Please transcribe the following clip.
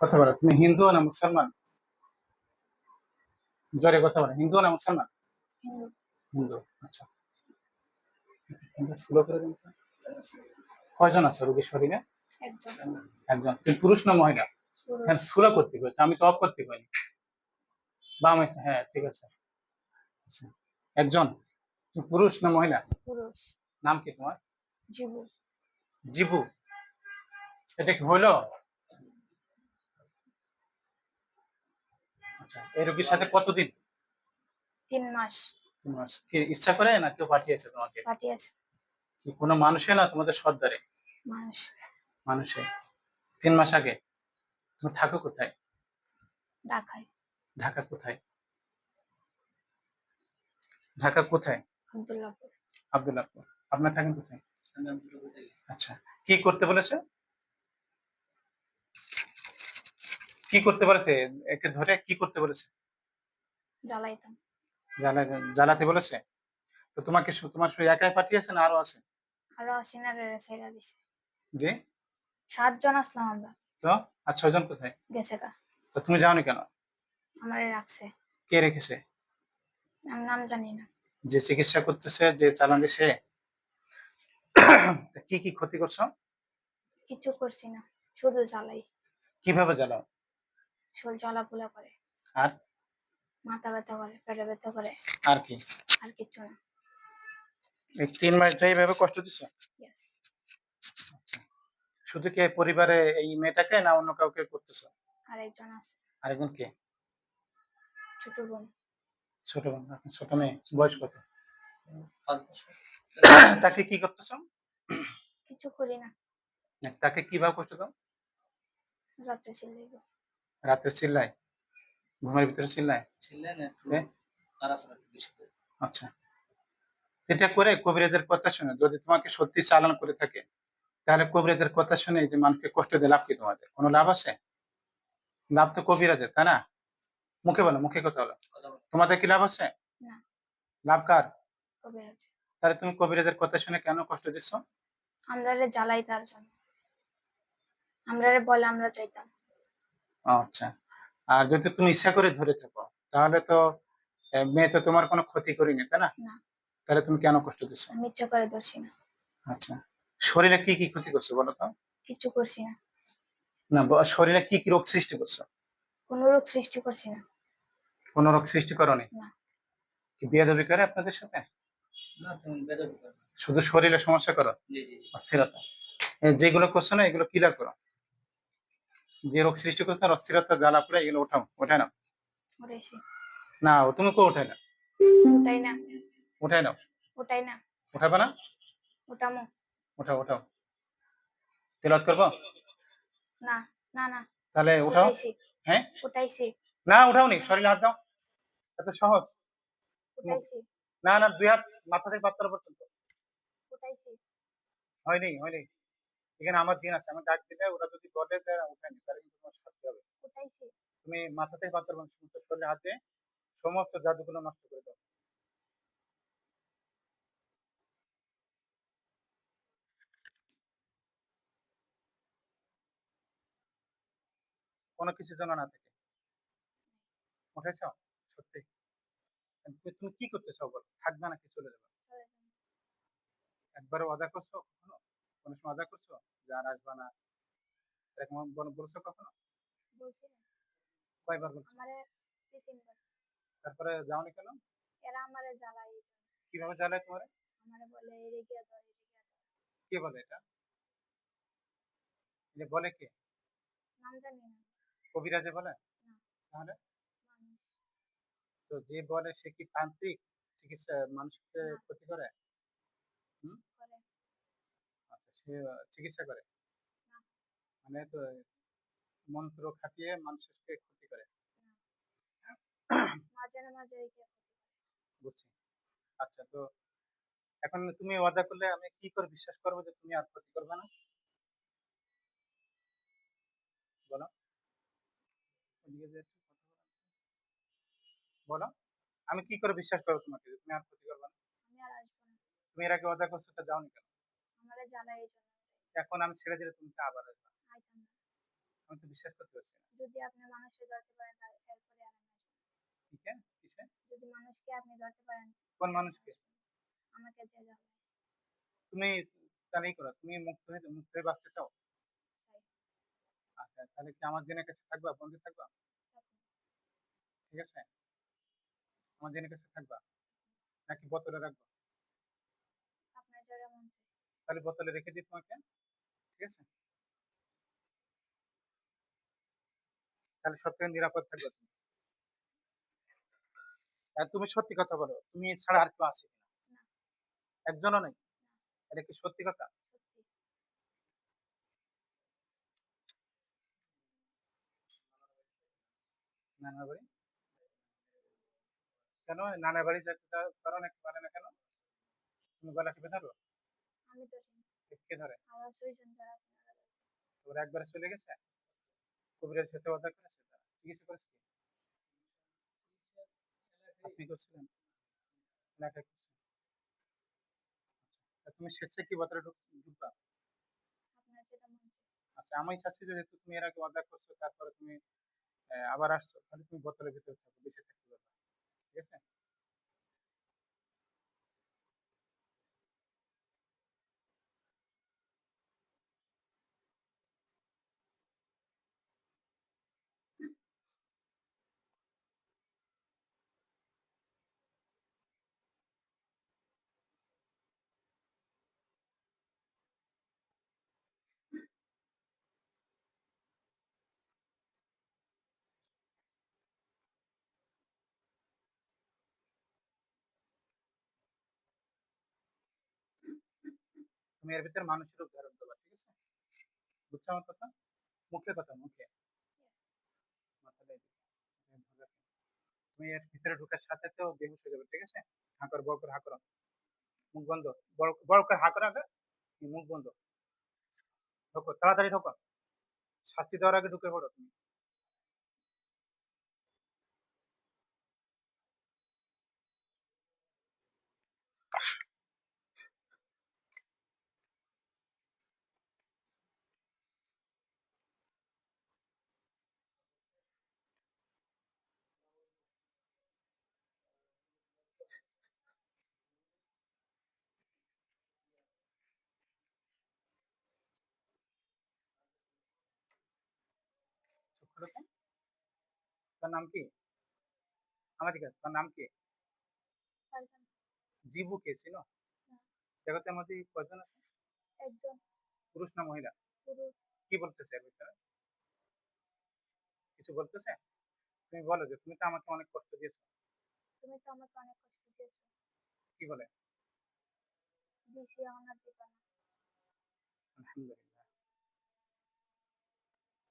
কথা বলো তুমি হিন্দু না মুসলমান? জোরে কথা বলো হিন্দু না মুসলমান? হিন্দু আচ্ছা। স্লো করে দিন কয়জন আছে রোগীর শরীরে? একজন। তুমি পুরুষ না মহিলা? হ্যাঁ স্লো করতে কইছে আমি তো অফ করতে কইনি বাম আছে হ্যাঁ ঠিক আছে। আচ্ছা, একজন? তুমি পুরুষ না মহিলা? পুরুষ। নাম কি তোমার? জীবু। জিবু। এটা কি হইল আচ্ছা এই রোগীর সাথে কতদিন? তিন মাস। তিন মাস। কি ইচ্ছা করে না কেউ পাঠিয়েছে তোমাকে? পাঠিয়েছে। কি কোনো মানুষে না তোমাদের সর্দারে? মানুষ। মানুষে। তিন মাস আগে? তুমি থাকো কোথায়? ঢাকায়। ঢাকা কোথায়? ঢাকা কোথায়? আবদুল্লাপুর আব্দুল্লাহপুর। আপনার থাকেন কোথায়? আচ্ছা কি করতে বলেছে? কি করতে বলেছে? একে ধরে কি করতে বলেছে? জ্বালাইতাম। জ্বালাতে বলেছে? তো তোমাকে তোমার শুধু একাই পাঠিয়েছে না আরও আছে? আরও সিনারে সাইরা দিছে। যে সাতজন আসলাম আমরা। তো? আর ছয়জন কোথায়? গেছে গা। তো তুমি যাওনি কেন? আমারে রাখছে। কে রেখেছে? আমি নাম জানি না। যে চিকিৎসা করতেছে যে চালান সে? তা কি কি ক্ষতি করছ? কিছু করছি না। শুধু জ্বালাই। কীভাবে জ্বালাও? শোল জ্বালা পোলা করে। আর? মাথা ব্যথা করে পেটে ব্যথা করে। আর কি? আর কিচ্ছু না। এই তিন মাস ধরে এইভাবে কষ্ট দিছো. আচ্ছা। শুধু কি এই পরিবারে এই মেয়েটাকে না অন্য কাউকে করতেছো? আর একজন আছে। আরেকজন কে? ছোট বোন। ছোট বোন আপনার ছোট মেয়ে। বয়স কত? তাকে কি করতেছো? কিছু করি না। তাকে কীভাবে কষ্ট দাও? রাত্রে চিল্লাইব রাতে চিল্লায়? ঘুমের ভিতরে চিল্লায়। আচ্ছা। এটা করে কবিরাজের কথা শুনে যদি তোমাকে সত্যি চালান করে থাকে তাহলে কবিরাজের কথা শুনে যে মানুষকে কষ্ট দিয়ে লাভ কি তোমাদের? কোনো লাভ আছে? লাভ তো কবিরাজের তাই না? মুখে বলো মুখে কথা বলো। তোমাদের কি লাভ আছে? লাভ কার? তাহলে তুমি কবিরাজের কথা শুনে কেন কষ্ট দিচ্ছ? আমরা জ্বালাই তার জন্য। আমরা বলে আমরা চাইতাম। আচ্ছা। আর যদি তুমি ইচ্ছা করে ধরে থাকো তাহলে তো মেয়ে তো তোমার কোনো ক্ষতি করিনি তাই না? না। তাহলে তুমি কেন কষ্ট দিচ্ছ? আমি ইচ্ছা করে ধরছি না। আচ্ছা। শরীরে কি কি ক্ষতি করছ বলো তো? কিছু করছি না। না শরীরে কি কি রোগ সৃষ্টি করছ? কোনো রোগ সৃষ্টি করছি না। কোন রোগ সৃষ্টি করনি? না। কি বিয়ে দাবি করে আপনাদের সাথে। শুধু শরীরে সমস্যা করো? জি, জি, জি। অস্থিরতা। যেগুলো করছ না এগুলো ক্লিয়ার করো। যে রোগ সৃষ্টি করছ না অস্থিরতা জ্বালা পড়ে এগুলো ওঠাও ওঠাই নাও। না ও তুমি কো ওঠাই না। ওটাই না। উঠাই নাও। ওটাই না। উঠাবে না? ওটামো উঠাও উঠাও তেলাওয়াত করব? না না না। তাহলে উঠাও হ্যাঁ? ওটাইছি না উঠাওনি শরীরে হাত দাও। এত সহজ। না না দুই হাত মাথা থেকে পাত্র পর্যন্ত। ওটাইছি হয়নি হয়নি। এখানে আমার জিন আছে আমি ডাক দিলে ওরা যদি বলে যে তাহলে কিন্তু তোমার শাস্তি হবে। তুমি মাথা থেকে পাত্র সমস্ত শরীরে হাতে সমস্ত জাদুগুলো নষ্ট করে দাও। কোনো কিছু যেন না থাকে। উঠেছ? সত্যি? তুমি তুমি কি করতে চাও বলো? থাকবে নাকি চলে যাবে? একবারে অদা করছ? কোনো অদা করছ? যে আর আসবা না। এরকম বলছো কখনো? বলছি না কয়বার বলছো? আমারে দুই তিনবার। তারপরে যাওনি কেন? এরা আমারে কীভাবে জ্বালায় তোমার? আমারে বলে এরে গিয়া ধর এরে গিয়া ধর। কে বলে এটা? বলে কে? নাম জানি না। কবিরাজে বলে? না। তাহলে? মানুষ। তো যে বলে সে কি তান্ত্রিক? চিকিৎসা মানুষকে ক্ষতি করে আচ্ছা সে আহ, চিকিৎসা করে। মানে তো মন্ত্র খাটিয়ে মানুষকে ক্ষতি করে। গিয়া ক্ষতি করে। বুঝছি। আচ্ছা তো এখন তুমি ওয়াদা করলে আমি কি করে বিশ্বাস করব যে তুমি আর ক্ষতি করবে না? বলো। বলো। আমি কি করে বিশ্বাস করব তোমাকে তুমি আর ক্ষতি করবে না। তুমি এর আগে ওয়াদা করছ তো যাওনি কেন? আমারে জ্বালাই এই জন্য এখন আমি ছেড়ে দিলে তুমি তো আবার আসবে। আমি তো বিশ্বাস করতে পারছি না। যদি আপনি মানুষকে ধরতে পারেন তার এরপরে আর আমি ঠিক আছে কিসে? যদি মানুষকে আপনি ধরতে পারেন কোন মানুষকে? আমাকে যে জ্বালায় তুমি তাহলে এই করো। তুমি মুক্ত হয়ে মুক্ত হয়ে বাঁচতে চাও? আচ্ছা তাহলে কি আমার জেনের কাছে থাকবা বন্ধু থাকবা। ঠিক আছে? আমার জেনের কাছে থাকবা? নাকি বোতলে রাখবা আপনার জোরে মন চাই তাহলে বোতলে রেখে দিই তোমাকে ঠিক আছে? তাহলে সব থেকে নিরাপদ থাকবে তুমি। আর তুমি সত্যি কথা বলো তুমি ছাড়া আর কেউ আছে কিনা? একজনও নেই? এটা কি সত্যি কথা? সত্যি। নানার বাড়ি? কেন? নানার বাড়ি যেতে পারো নাকি পারে না কেন? তুমি গলা টিপে ধরো। আমি তো ঠিক কে ধরে? আমার সুইজন যারা আছে তোর একবারে চলে গেছে? কবিরাজ সাথে কথা করেছে? তারা চিকিৎসা করেছে কি? আপনি করছিলেন? এলাকায় করছেন আচ্ছা তুমি স্বেচ্ছায় কি বোতলে ঢুকবা? আপনার যেটা মন আচ্ছা আমি চাচ্ছি যে যেহেতু তুমি এর আগে অর্ডার করছ তারপরে তুমি আবার আসছো তাহলে তুমি বোতলের ভিতরে থাকো বেঁচে থাকতে পারবে। ঠিক আছে? তুমি এর ভিতরে মানুষের রূপ ধারণ করবা, ঠিক আছে? বুঝছ আমার কথা? মুখে কথা, মুখে। তুমি এর ভিতরে ঢোকার সাথে তো বেহুশ হয়ে যাবে, ঠিক আছে? হাঁকর বড় করে হাঁকর মুখ বন্ধ। বড় করে হাঁকর আগে মুখ বন্ধ। ঢোকো, তাড়াতাড়ি ঢোকো। শাস্তি দেওয়ার আগে ঢুকে পড়ো তুমি। তার নাম কি? আমার ঠিক আছে তার নাম কি? জিবু কে ছিল। জগতের মধ্যে কয়জন আছে? একজন। পুরুষ না মহিলা? পুরুষ। কি বলতেছে এর ভিতরে? কিছু বলতেছে? তুমি বলো যে তুমি তো আমাকে অনেক কষ্ট দিয়েছ। তুমি তো আমাকে অনেক কষ্ট দিয়েছ। কি বলে? দিছি আমার দিত না আলহামদুলিল্লাহ।